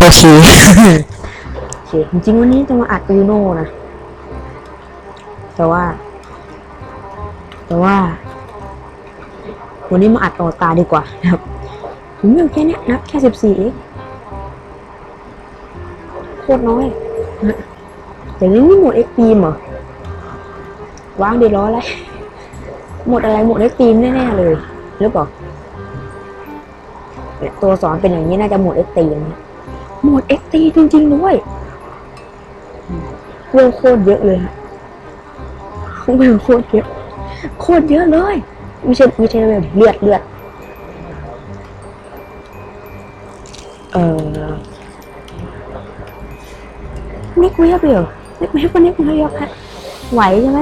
โอเคโอเคจริงๆวันนี้จะมาอัดอูโน่นะ แต่ว่า แต่ว่า วันนี้มาอัดต่อตาดีกว่านะครับผมมีอยู่แค่เนี้ยนับแค่สิบสี่เองโคตรน้อยนะแต่นี่นี่หมดเอ็กตีมเหรอวางดีร้อยเลยหมดอะไรหมดเอ็กตีมแน่ๆเลยหรือเปล่าตัวสอนเป็นอย่างนี้น่าจะหมดเอ็กตีมนะ หมดเอ็กตีจริงๆด้วยเวลโคตรเยอะเลยฮะเวลโคตรเยอะ โคตรเยอะเลย ไม่ใช่ไม่ใช่เวลเลือดเลือด เออนิกเวียบเหรอนิกเวียบก็นิกเวียบฮะไหวใช่ไหม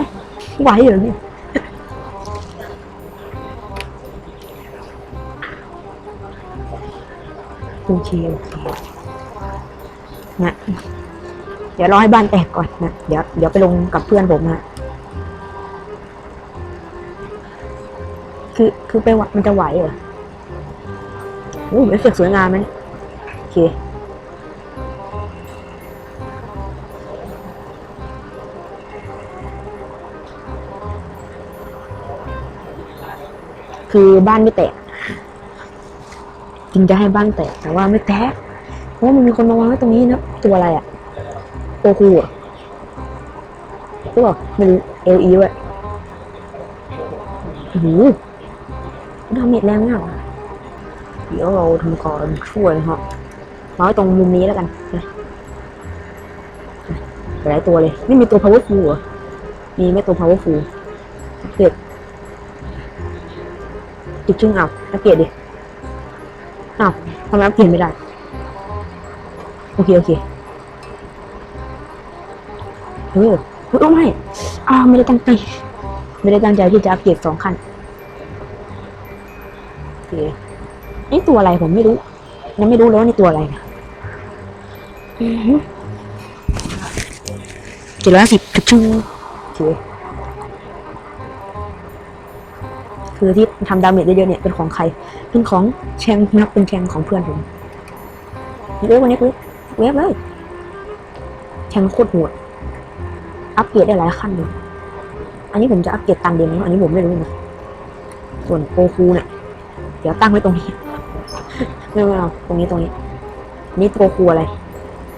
ไหวเหรอเนี่ยโอเคโอเค นะเดี๋ยวรอให้บ้านแตกก่อนนะเดี๋ยวเดี๋ยวไปลงกับเพื่อนผมนะคือคือไปวะมันจะไหวเหรอโอ้เอฟเฟกต์สวยงามไหมโอเคคือบ้านไม่แตกจริงจะให้บ้านแตกแต่ว่าไม่แตก เพราะว่ามันมีคนมาวางไว้ตรงนี้นะ ตัวอะไรอะโอคูอะหรือเปล่าไม่รู้เอลีด้วยโอ้โหดาเมจแรงมากอเดี๋ยวเราทำก่อนช่วยนะครับมาไว้ตรงมุมนี้แล้วกันนะหลายตัวเลยไม่มีตัว powerful เหรอมีไหม่ตัว powerful อัปเกรดติดจึงเอาอัปเกรดดิอ้าวทำไมอัปเกรดไม่ได้ โอเคโอเคเฮ้ยเฮ้ยโอ้ไม่อ้าวไม่ได้ตั้งใจไม่ได้ตั้งใจที่จะอัปเกรดสองขั้นโอเคนี่ตัวอะไรผมไม่รู้ ยังไม่รู้เลยว่านี่ตัวอะไรนะเจ็ดร้อยสิบกระชูโอเคคือที่ทำดาเมจเยอะๆเนี่ยเป็นของใคร เป็นของแชงนับเป็นแชงของเพื่อนผมเว็บวันนี้เว็บ เว็บเลยแชงโคตรโหดอัปเกรดได้หลายขั้นเลยอันนี้ผมจะอัปเกรดตันเดียวนะอันนี้ผมไม่รู้นะส่วนโกคูเนี่ยเดี๋ยวตั้งไว้ตรงนี้ไม่ไม่เอาตรงนี้ตรงนี้ นี่ตัวครูอะไร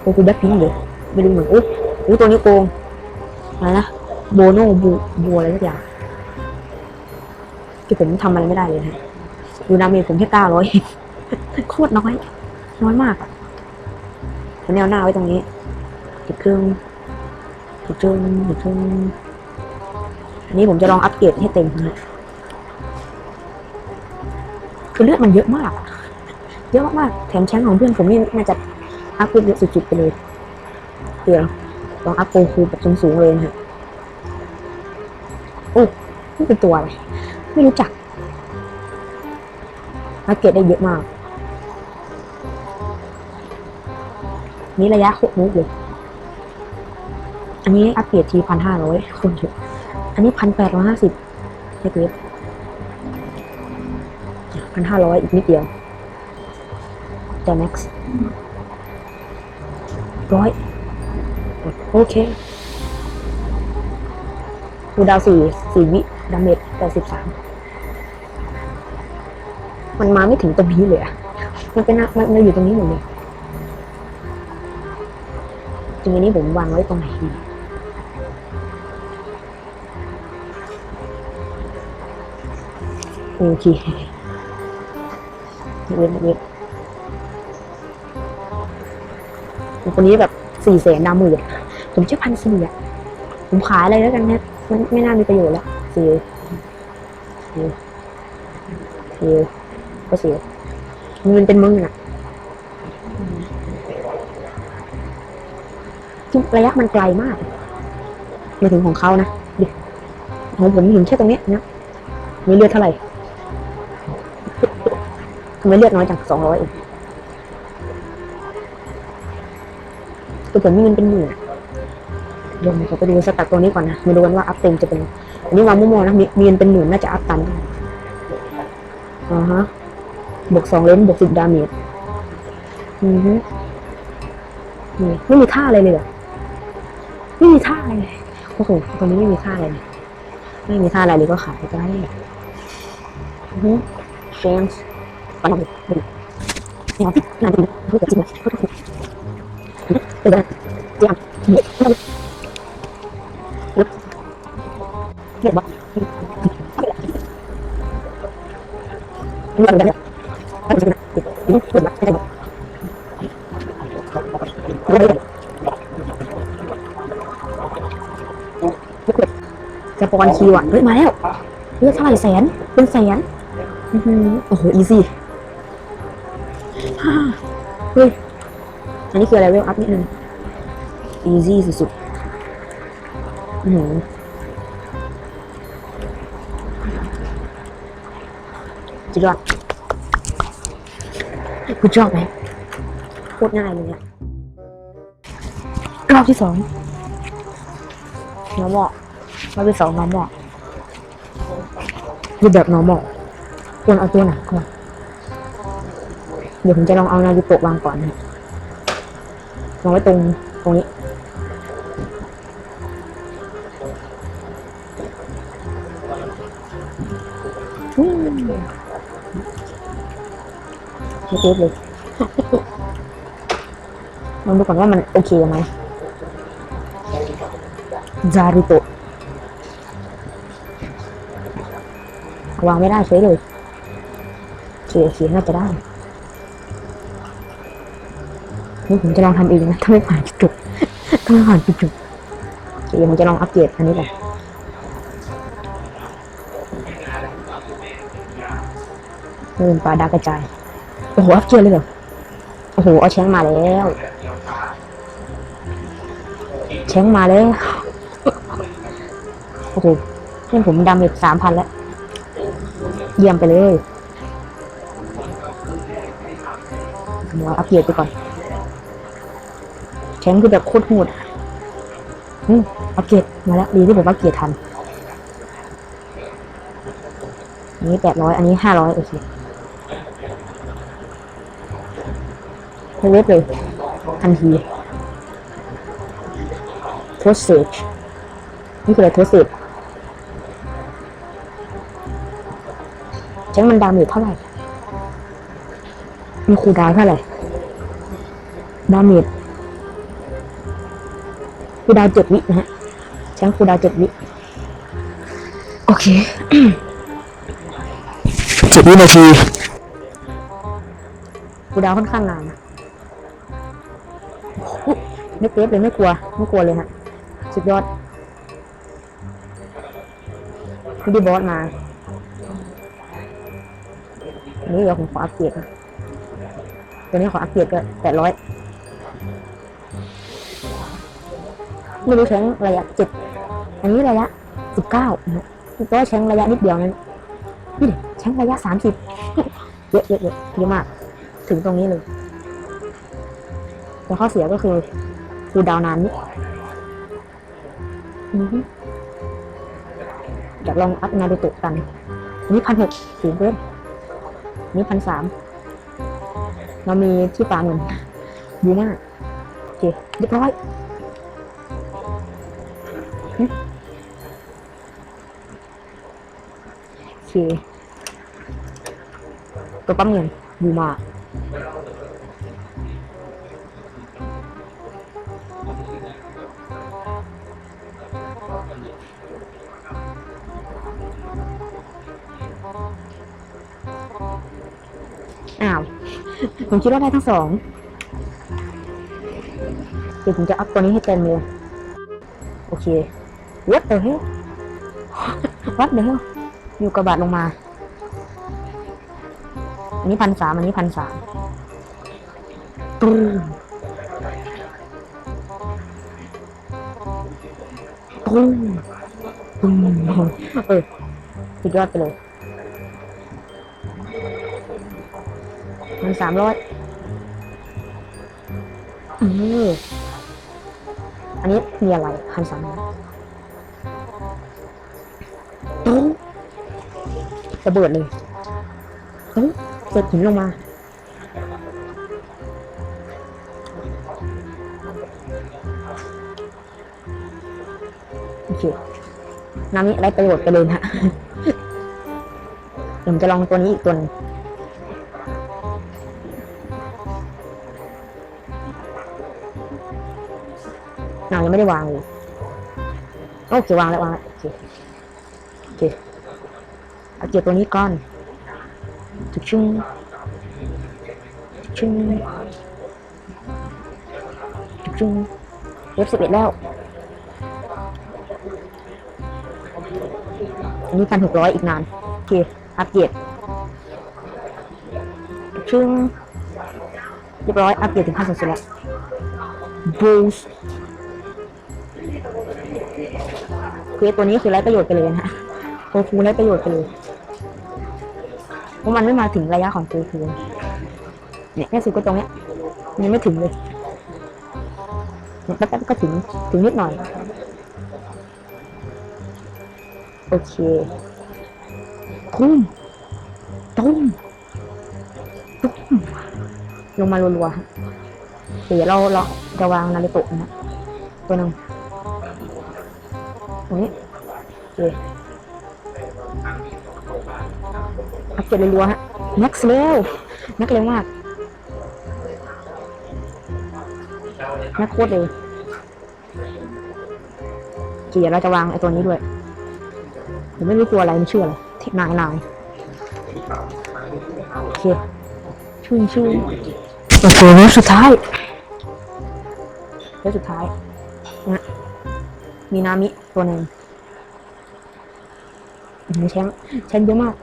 ตัวครูแบ็คพิงค์เหรอไม่รู้เหมือนอุ้ยอุ้ยตัวนี้โกงอะไรนะโบโนบูบูอะไรสักอย่างที่ผมทำอะไรไม่ได้เลยฮะดูนาเมจผมแค่เก้าร้อยโคตรน้อย น้อยมากอะ แนวหน้าไว้ตรงนี้ติดเครื่องติดเครื่องติดเครื่องอันนี้ผมจะลองอัปเกรดให้เต็มนะคือเลือดมันเยอะมาก เยอะมากๆแถมแชงของเพื่อนผมนี่น่าจะอัพเลือดเยอะสุดๆไปเลยเดี๋ยวลองอัพโกคูแบบสูงๆเลยนะฮะโอ้นี่เป็นตัวอะไรไม่รู้จักอัพเกรดได้เยอะมาก นี่ระยะหกมุกเลย อันนี้อัพเกรดทีพันห้าร้อยคนเยอะอันนี้พันแปดร้อยห้าสิบเล็กๆพันห้าร้อยอีกนิดเดียวแต่แม็กซ์ร้อยโอเคคูดาวสี่สี่วิดาเมจแปดสิบสามมันมาไม่ถึงตรงนี้เลยอะมันเป็นมันมันอยู่ตรงนี้หมดเลย จริงนี้ผมวางไว้ตรงไหนดีโอเคเว็บเว็บคนนี้แบบสี่แสนดาหมื่นผมเชื่อพันสี่อะผมขายอะไรแล้วกันนะมันไม่น่ามีประโยชน์แล้วสี่สี่สี่ก็สี่เงินเป็นมื่นอะ ระยะมันไกลมากไม่ถึงของเขานะดิของผมถึงแค่ตรงเนี้ยนะมีเลือดเท่าไหร่ทำไมเลือดน้อยจังสองร้อยเองตัวผมมีเงินเป็นหมื่นอะเดี๋ยวผมไปดูสตัดตัวนี้ก่อนนะมาดูกันว่าอัพเต็มจะเป็น อันนี้วางมั่วๆนะมีเงินเป็นหมื่นน่าจะอัพตันอ่าฮะบวกสองเลนบวกสิบดาเมจอือฮึนี่ไม่มีท่าอะไรเลยเหรอ ไม่มีท่าอะไรเลยโอ้โหตรงนี้ไม่มีท่าอะไรเลยไม่มีท่าอะไรเลยก็ขายไปได้ฮึเชนส์ปันหนึ่งหนึ่เนี่ยที่งานดีพูดจริงเลยพูดถูกเดี๋ยวนะเดี๋ยวเดี๋ยวเดี๋ยวบอกเรื่องอะไรเนี่ยเดี๋ยวเดี๋ยวเดี๋ยวเดี๋ยว วจะปอนคิวอะเฮ้ยมาแล้วเลือกเท่าไหร่แสนเป็นแสนโอ้โหอีซี่เฮ้ยอันนี้คืออะไรเวลอัพนิดนึงอีซี่สุดๆอือหือจุดยอดกูชอบไหมโคตรง่ายเลยเนี่ยรอบที่สองน้องบอก รอบที่สองน้องบอกรูปแบบ normal ควรเอาตัวไหนก่อนเดี๋ยวผมจะลองเอานารูโตะวางก่อนนะวางไว้ตรงตรงนี้ ไม่เทปเลยลองดูก่อนว่ามันโอเคไหมจาริโตะ วางไม่ได้เฉยเลยโอเคโอเคน่าจะได้ นี่ผมจะลองทำเองนะ ถ้าไม่ผ่านจุดถ้าไม่ผ่านจุดโอเคผมจะลองอัปเกรดอันนี้ก่อนเริ่มปลาดากระจาย โอ้โห อัปเกรดเลยเหรอ โอ้โห เอาแชงมาแล้ว แชงมาแล้ว โอ้โหเพื่อนผมดำอีกสามพันแล้ว เยี่ยมไปเลยเดี๋ยวอัปเกรดไปก่อนแชงคือแบบโคตรโหดอืมอัปเกรดมาแล้วดีที่ผมอัปเกรดทันอันนี้แปดร้อยอันนี้ห้าร้อยโอเคเว็บเลยทันทีโทสเซจนี่คืออะไรโทสเซจ แชงมันดาเมจเท่าไหร่มีคูลดาวน์เท่าไหร่ดาเมจคูลดาวน์เจ็ดวินะฮะแชงคูลดาวน์เจ็ดวิโอเคเจ็ดวินาทีคูลดาวน์ค่อนข้างนานนะอุ๊ยไม่เซฟเลยไม่กลัวไม่กลัวเลยฮะสุดยอดคุณดีบอสมาอั นนี้เดี๋ยวผมขออัปเกรดตัวนี้ขออัปเกรดก็แปดร้อยไม่รู้แชงระยะเจ็ดอันนี้ระยะสิบเก้าตัวแชงระยะนิดเดียวนั้นนี่แชงระยะสามสิบเยอะเยอะเยอะเยอะมาก ถึงตรงนี้เลยแต่ข้อเสียก็คือคูลดาวน์นานนิดอยากลองอัพนาดูโตะกันอันนี้พันหกสูงเกิน นี่พันสามเรามีที่ปลาเงินดีมากโอเคเรียบร้อยโอเคตัวปั๊มเงินดีมาก อ้าว ผมคิดว่าได้ทั้งสองเดี๋ยวผมจะอัพตัวนี้ให้เต็มเลย โอเค What the hell What the hell อยู่กระบาดลงมา อันนี้พันสามอันนี้พันสามตูมตูมตูมเออสุดยอดไปเลย พันสามร้อยอืออันนี้มีอะไรพันสามร้อยตุ้งระเบิดเลยตุ้งเจอหินลงมาโอเคน้ำนี้ได้ประโยชน์ไปเลยนะผมจะลองตัวนี้อีกตัวนึง ไม่ได้วางเลยโอเควางแล้ววางแล้วโอเคโอเคเอาเกียร์ตัวนี้ก่อนจุกชุ่งชุ่งจุกชุ่งเว็บสิบเอ็ดแล้วอันนี้พันหกร้อยอีกนานโอเคอัปเกรดชึ่งเรียบร้อยอัปเกรดถึงขั้นสูงสุดแล้วบูส ควสตัวนี้คือไร้ประโยชน์ไปเลยนะฮะโกฟูไร้ประโยชน์ไปเลยเพราะมันไม่มาถึงระยะของโกฟูเนี่ยแค่สุดก็ตรงเนี้ยมันยังไม่ถึงเลยเนี่ยแป๊บๆก็ถึงถึงนิดหน่อย โอเคตุ้มตุ้มตุ้มลงมารัวๆเดี๋ยวเราเราจะวางนาฬิโตะนะฮะตัวหนึ่ง นี้โอเคอัพเกรดรัวๆฮะแม็กซ์เร็วแม็กเร็วมากแม็กโคตรเร็วเคเดี๋ยวเราจะวางไอ้ตัวนี้ด้วยผมไม่รู้ตัวอะไรมันชื่ออะไรเทนายนายโอเคชื่นชื่นโอเคแล้วสุดท้ายแล้วสุดท้ายนะ มีนามิตัวหนึ่งอื้อหือแชมป์แชมป์เยอะมาก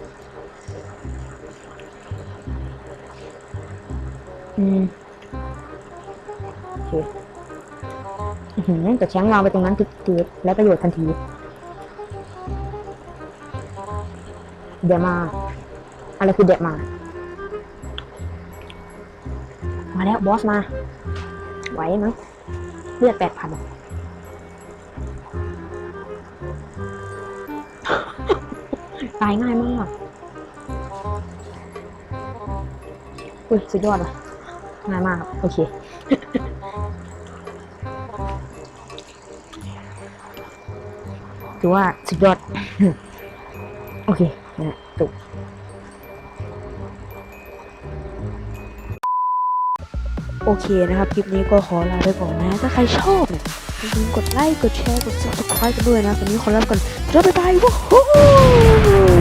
อืมโอเคอือแต่แชมป์วางไปตรงนั้นตืดและประโยชน์ทันที เดยวมา อะไรคือเดยวมา มาแล้วบอสมา ไหวมั้งเลือดแปดพัน ตายง่ายมากอุ้ยสุดยอดเลยง่ายมาก โอเค ถือว่าสุดยอด โอเคนะจบโอเคนะครับ คลิปนี้ก็ขอลาไปก่อนนะ ถ้าใครชอบเนี่ย อย่าลืมกดไลค์ กดแชร์ กด subscribe กันด้วยนะตอนนี้ขอลาไปก่อนเจอบ๊ายบายว้าว